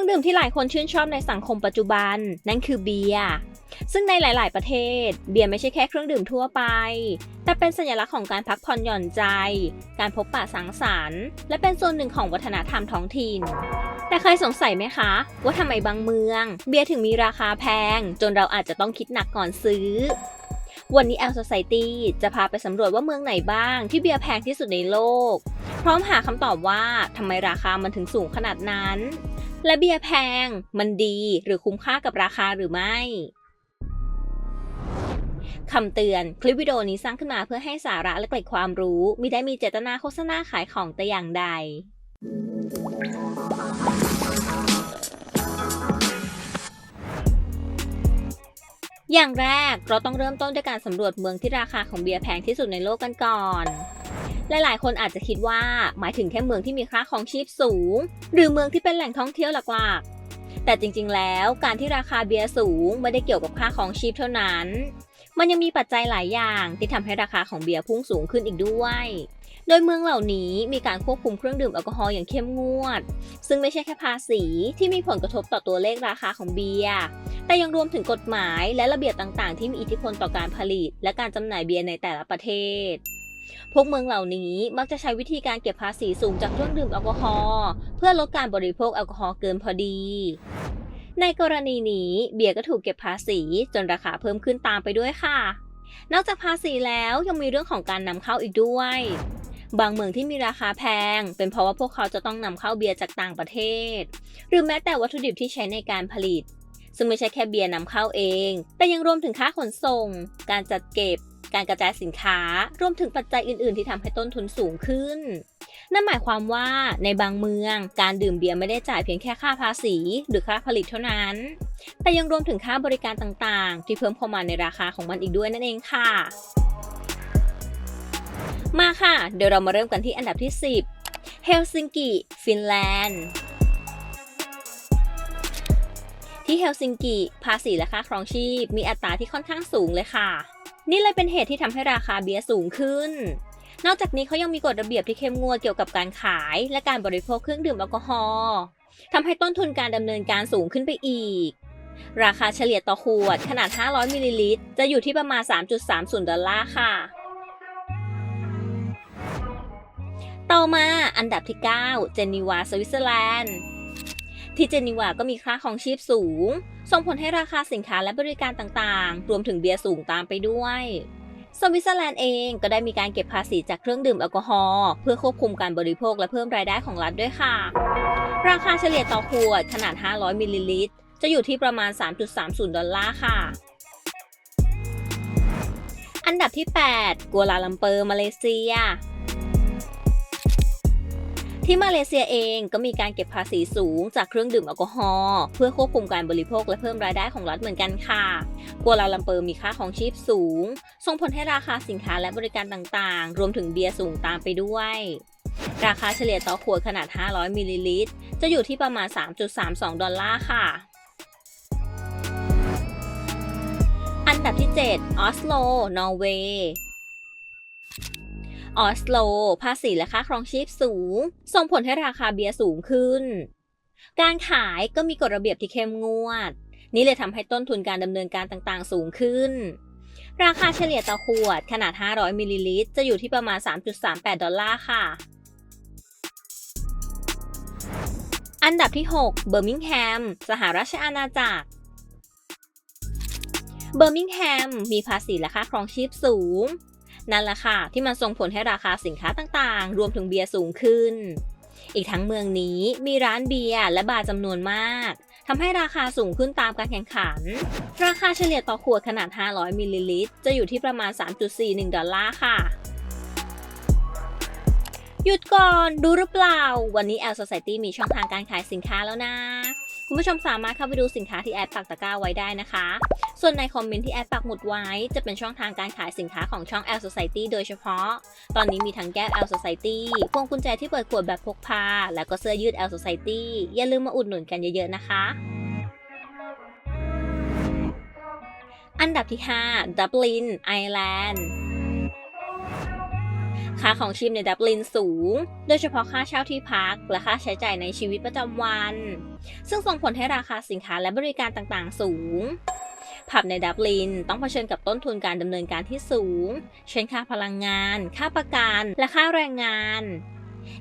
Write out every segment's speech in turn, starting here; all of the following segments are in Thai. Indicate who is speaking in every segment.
Speaker 1: รื่องดื่มที่หลายคนชื่นชอบในสังคมปัจจุบัน นั่นคือเบียร์ซึ่งในหลาย ๆ ประเทศ เบียร์ไม่ใช่แค่เครื่องดื่มทั่วไป แต่เป็นสัญลักษณ์ของการพักผ่อนหย่อนใจ การพบปะสังสรรค์ และเป็นส่วนหนึ่งของวัฒนธรรมท้องถิ่น แต่เคยสงสัยไหมคะ ว่าทำไมบางเมือง เบียร์ถึงมีราคาแพง จนเราอาจจะต้องคิดหนักก่อนซื้อ วันนี้ L Society จะพาไปสำรวจว่าเมืองไหนบ้าง ที่เบียร์แพงที่สุดในโลก พร้อมหาคำตอบว่าทำไมราคามันถึงสูงขนาดนั้น และเบียร์แพง มันดีหรือคุ้มค่ากับราคาหรือไม่คำเตือน คลิปวิดีโอนี้สร้างขึ้นมาเพื่อให้สาระและเกร็ดความรู้ มิได้มีเจตนาโฆษณาขายของแต่อย่างใด อย่างแรกเราต้องเริ่มต้นด้วยการสำรวจเมืองที่ราคาของเบียร์แพงที่สุดในโลกกันก่อน หลายๆ คนอาจจะคิดว่าหมายถึงแค่เมืองที่มีค่าของชีพสูง หรือเมืองที่เป็นแหล่งท่องเที่ยวหลักๆ แต่จริงๆ แล้วการที่ราคาเบียร์สูงไม่ได้เกี่ยวกับค่าของชีพเท่านั้น มันยังมีปัจจัยหลายอย่างที่ทำให้ราคาของเบียร์พุ่งสูงขึ้นอีกด้วย โดยเมืองเหล่านี้มีการควบคุมเครื่องดื่มแอลกอฮอล์อย่างเข้มงวด ซึ่งไม่ใช่แค่ภาษีที่มีผลกระทบต่อตัวเลขราคาของเบียร์ แต่ยังรวมถึงกฎหมายและระเบียบต่างๆ ที่มีอิทธิพลต่อการผลิต และการจำหน่ายเบียร์ในแต่ละประเทศ พวกเมืองเหล่านี้มักจะใช้วิธีการเก็บภาษีสูงจากเครื่องดื่มแอลกอฮอล์เพื่อลดการบริโภคแอลกอฮอล์เกินพอดี ในกรณีนี้เบียร์ก็ถูกเก็บภาษีจนราคาเพิ่มขึ้นตามไปด้วยค่ะ นอกจากภาษีแล้วยังมีเรื่องของการนำเข้าอีกด้วย บางเมืองที่มีราคาแพง เป็นเพราะว่าพวกเขาจะต้องนำเข้าเบียร์จากต่างประเทศ หรือแม้แต่วัตถุดิบที่ใช้ในการผลิตซึ่งไม่ใช่แค่เบียร์นำเข้าเอง แต่ยังรวมถึงค่าขนส่ง การจัดเก็บ การกระจายสินค้ารวมถึงปัจจัยอื่น ๆ ที่ทำให้ต้นทุนสูงขึ้น นั่นหมายความว่าในบางเมืองการดื่มเบียร์ไม่ได้จ่ายเพียงแค่ค่าภาษี หรือค่าผลิตเท่านั้น แต่ยังรวมถึงค่าบริการต่าง ๆ ที่เพิ่มเข้ามาในราคาของมันอีกด้วยนั่นเองค่ะ มาค่ะ เดี๋ยวเรามาเริ่มกันที่อันดับที่ 10 เฮลซิงกิ ฟินแลนด์ที่เฮลซิงกิ ภาษีและค่าครองชีพ มีอัตราที่ค่อนข้างสูงเลยค่ะ นี่เลยเป็นเหตุที่ทำให้ราคาเบียร์สูงขึ้น นอกจากนี้เขายังมีกฎระเบียบที่เข้มงวดเกี่ยวกับการขาย และการบริโภคเครื่องดื่มแอลกอฮอล์ทำให้ต้นทุนการดำเนินการสูงขึ้นไปอีก ราคาเฉลี่ยต่อขวดขนาด 500มิลลิลิตรจะอยู่ที่ประมาณ 3.30 ดอลลาร์ค่ะ ต่อมาอันดับที่ 9 เจนีวาสวิตเซอร์แลนด์ ที่เจนีวาก็มีค่าของชีพสูง ส่งผลให้ราคาสินค้าและบริการต่างๆ รวมถึงเบียร์สูงตามไปด้วยสวิตเซอร์แลนด์เองก็ได้มีการเก็บภาษีจากเครื่องดื่มแอลกอฮอล์เพื่อควบคุมการบริโภคและเพิ่มรายได้ของรัฐด้วยค่ะ ราคาเฉลี่ยต่อขวดขนาด 500 มิลลิลิตร จะอยู่ที่ประมาณ 3.30 ดอลลาร์ค่ะ อันดับที่ 8 กัวลาลัมเปอร์ มาเลเซีย ที่มาเลเซียเองก็มีการเก็บภาษีสูงจากเครื่องดื่มแอลกอฮอล์เพื่อควบคุมการบริโภคและเพิ่มรายได้ของรัฐเหมือนกันค่ะ กัวลาลัมเปอร์มีค่าของชีพสูง ส่งผลให้ราคาสินค้าและบริการต่างๆ รวมถึงเบียร์สูงตามไปด้วย ราคาเฉลี่ยต่อขวดขนาด 500 มิลลิลิตร จะอยู่ที่ประมาณ 3.32 ดอลลาร์ค่ะ อันดับที่ 7 ออสโล นอร์เวย์ ออสโล ภาษีและค่าครองชีพสูง ส่งผลให้ราคาเบียร์สูงขึ้น การขายก็มีกฎระเบียบที่เข้มงวด นี่เลยทำให้ต้นทุนการดำเนินการต่างๆ สูงขึ้น ราคาเฉลี่ยต่อขวดขนาด 500มิลลิลิตรจะอยู่ที่ประมาณ 3.38 ดอลลาร์ค่ะอันดับที่ 6 เบอร์มิงแฮม สหราชอาณาจักร เบอร์มิงแฮม มีภาษีและค่าครองชีพสูง นั่นแหละค่ะ ที่มันส่งผลให้ราคาสินค้าต่างๆ รวมถึงเบียร์สูงขึ้น อีกทั้งเมืองนี้มีร้านเบียร์และบาร์จำนวนมากทำให้ราคาสูงขึ้นตามการแข่งขัน ราคาเฉลี่ยต่อขวดขนาด 500 มิลลิลิตร จะอยู่ที่ประมาณ 3.41 ดอลลาร์ค่ะ หยุดก่อน ดูหรือเปล่า วันนี้ L Society มีช่องทางการขายสินค้าแล้วนะ คุณผู้ชมสามารถเข้าไปดูสินค้าที่แอดปักตะกร้าไว้ได้นะคะ ส่วนในคอมเมนต์ที่แอดปักหมุดไว้ จะเป็นช่องทางการขายสินค้าของช่อง L Society โดยเฉพาะ ตอนนี้มีทั้งแก้ว L Society พวงกุญแจที่เปิดขวดแบบพกพา แล้วก็เสื้อยืด L Society อย่าลืมมาอุดหนุนกันเยอะๆนะคะอันดับที่ 5 ดับลิน ไอร์แลนด์ ค่าของชีพในดับลินสูง โดยเฉพาะค่าเช่าที่พัก และค่าใช้จ่ายในชีวิตประจำวัน ซึ่งส่งผลให้ราคาสินค้าและบริการต่างๆ สูงผับในดับลินต้องเผชิญกับต้นทุนการดำเนินการที่สูง เช่นค่าพลังงาน ค่าประกัน และค่าแรงงาน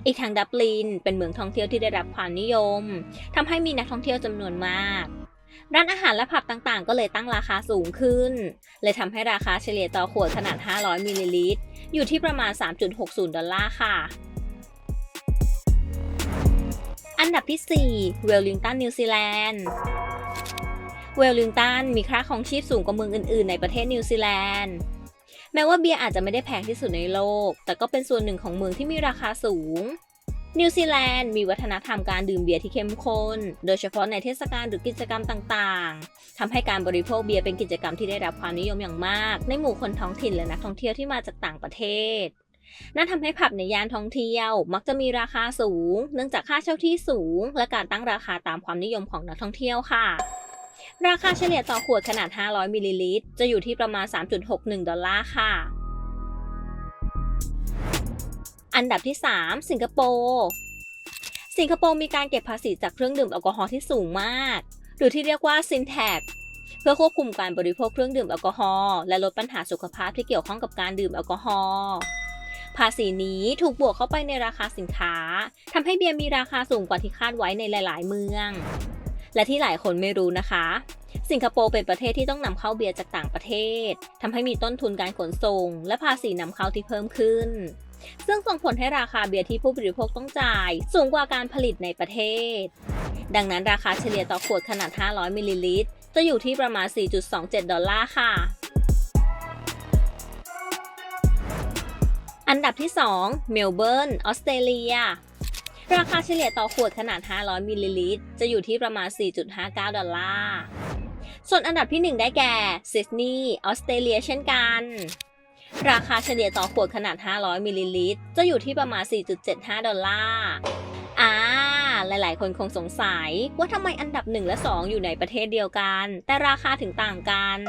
Speaker 1: อีกทางดับลินเป็นเมืองท่องเที่ยวที่ได้รับความนิยมทำให้มีนักท่องเที่ยวจำนวนมาก ร้านอาหารและผับต่างๆ ก็เลยตั้งราคาสูงขึ้น เลยทำให้ราคาเฉลี่ยต่อขวดขนาด 500มิลลิลิตร อยู่ที่ประมาณ 3.60 ดอลลาร์ค่ะ อันดับที่ 4 เวลลิงตัน นิวซีแลนด์เวลลิงตันมีค่าของชีพสูงกว่าเมืองอื่นๆ ในประเทศนิวซีแลนด์ แม้ว่าเบียร์อาจจะไม่ได้แพงที่สุดในโลก แต่ก็เป็นส่วนหนึ่งของเมืองที่มีราคาสูง นิวซีแลนด์มีวัฒนธรรมการดื่มเบียร์ที่เข้มข้น โดยเฉพาะในเทศกาลหรือกิจกรรมต่างๆทำให้การบริโภคเบียร์เป็นกิจกรรมที่ได้รับความนิยมอย่างมาก ในหมู่คนท้องถิ่นและนักท่องเที่ยวที่มาจากต่างประเทศ นั่นทำให้ผับในย่านท่องเที่ยว มักจะมีราคาสูง เนื่องจากค่าเช่าที่สูง และการตั้งราคาตามความนิยมของนักท่องเที่ยวค่ะราคาเฉลี่ยต่อขวดขนาด 500มิลลิลิตร จะอยู่ที่ประมาณ 3.61 ดอลลาร์ค่ะ อันดับที่ 3 สิงคโปร์ สิงคโปร์มีการเก็บภาษีจากเครื่องดื่มแอลกอฮอล์ที่สูงมาก หรือที่เรียกว่าซินแท็กเพื่อควบคุมการบริโภคเครื่องดื่มแอลกอฮอล์และลดปัญหาสุขภาพที่เกี่ยวข้องกับการดื่มแอลกอฮอล์ภาษีนี้ถูกบวกเข้าไปในราคาสินค้าทำให้เบียร์มีราคาสูงกว่าที่คาดไว้ในหลาย ๆ เมือง และที่หลายคนไม่รู้นะคะ สิงคโปร์เป็นประเทศที่ต้องนำเข้าเบียร์จากต่างประเทศทำให้มีต้นทุนการขนส่ง และภาษีนำเข้าที่เพิ่มขึ้น ซึ่งส่งผลให้ราคาเบียร์ที่ผู้บริโภคต้องจ่าย สูงกว่าการผลิตในประเทศ ดังนั้นราคาเฉลี่ยต่อขวดขนาด 500 มิลลิลิตร จะอยู่ที่ประมาณ 4.27 ดอลลาร์ค่ะ อันดับที่ 2 เมลเบิร์น ออสเตรเลียราคาเฉลี่ยต่อขวดขนาด 500 มิลลิลิตร จะอยู่ที่ประมาณ 4.59 ดอลลาร์ ส่วนอันดับที่ 1 ได้แก่ซิดนีย์ ออสเตรเลียเช่นกัน ราคาเฉลี่ยต่อขวดขนาด 500มิลลิลิตรจะอยู่ที่ประมาณ 4.75 ดอลลาร์อ่าหลายๆ คนคงสงสัยว่าทำไมอันดับ 1 และ 2 อยู่ในประเทศเดียวกัน แต่ราคาถึงต่างกัน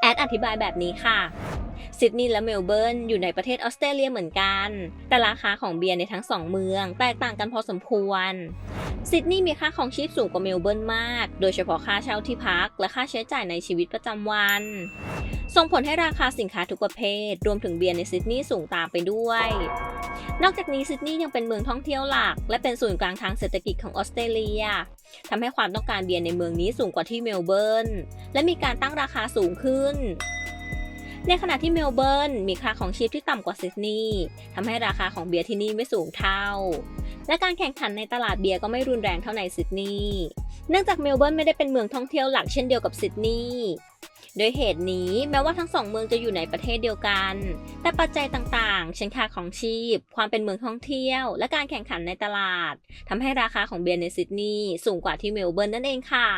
Speaker 1: แอดอธิบายแบบนี้ค่ะซิดนีย์และเมลเบิร์นอยู่ในประเทศออสเตรเลียเหมือนกัน แต่ราคาของเบียร์ในทั้งสองเมือง แตกต่างกันพอสมควรซิดนีย์มีค่าของชีพสูงกว่าเมลเบิร์นมาก โดยเฉพาะค่าเช่าที่พักและค่าใช้จ่ายในชีวิตประจำวัน ส่งผลให้ราคาสินค้าทุกประเภท รวมถึงเบียร์ในซิดนีย์สูงตามไปด้วย นอกจากนี้ซิดนีย์ยังเป็นเมืองท่องเที่ยวหลัก และเป็นศูนย์กลางทางเศรษฐกิจของออสเตรเลียทำให้ความต้องการเบียร์ในเมืองนี้สูงกว่าที่เมลเบิร์น และมีการตั้งราคาสูงขึ้นในขณะที่เมลเบิร์นมีค่าของชีพที่ต่ำกว่าซิดนีย์ทำให้ราคาของเบียร์ที่นี่ไม่สูงเท่า และการแข่งขันในตลาดเบียร์ก็ไม่รุนแรงเท่าในซิดนีย์ เนื่องจากเมลเบิร์นไม่ได้เป็นเมืองท่องเที่ยวหลักเช่นเดียวกับซิดนีย์ โดยเหตุนี้แม้ว่าทั้งสองเมืองจะอยู่ในประเทศเดียวกัน แต่ปัจจัยต่างๆ เช่นค่าของชีพ ความเป็นเมืองท่องเที่ยว และการแข่งขันในตลาดทำให้ราคาของเบียร์ในซิดนีย์สูงกว่าที่เมลเบิร์นนั่นเองค่ะ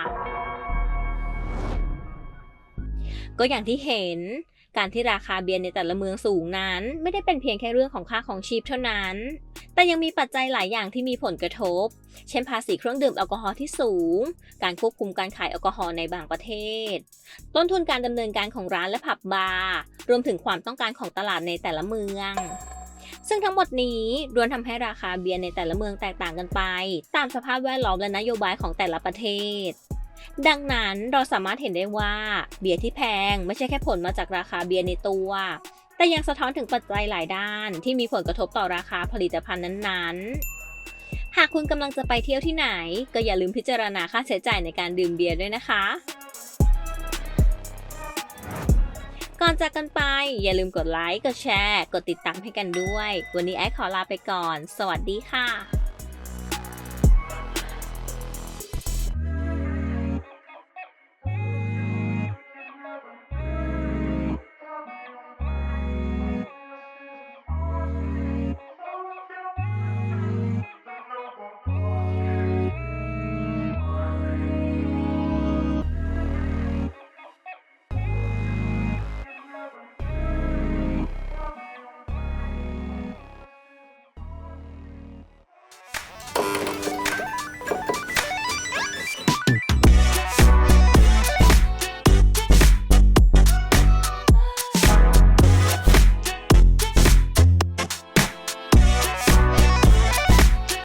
Speaker 1: ก็อย่างที่เห็น การที่ราคาเบียร์ในแต่ละเมืองสูงนั้น ไม่ได้เป็นเพียงแค่เรื่องของค่าของชีพเท่านั้น แต่ยังมีปัจจัยหลายอย่างที่มีผลกระทบ เช่นภาษีเครื่องดื่มแอลกอฮอล์ที่สูง การควบคุมการขายแอลกอฮอล์ในบางประเทศ ต้นทุนการดำเนินการของร้านและผับบาร์รวมถึงความต้องการของตลาดในแต่ละเมืองซึ่งทั้งหมดนี้รวมทำให้ราคาเบียร์ในแต่ละเมืองแตกต่างกันไป ตามสภาพแวดล้อมและนโยบายของแต่ละประเทศ ดังนั้นเราสามารถเห็นได้ว่าเบียร์ที่แพงไม่ใช่แค่ผลมาจากราคาเบียร์ในตัว แต่ยังสะท้อนถึงปัจจัยหลายด้านที่มีผลกระทบต่อราคาผลิตภัณฑ์นั้นๆ หากคุณกำลังจะไปเที่ยวที่ไหน ก็อย่าลืมพิจารณาค่าใช้จ่ายในการดื่มเบียร์ด้วยนะคะ ก่อนจากกันไปอย่าลืมกดไลค์ กดแชร์ กดติดตามให้กันด้วย วันนี้ไอซ์ขอลาไปก่อน สวัสดีค่ะ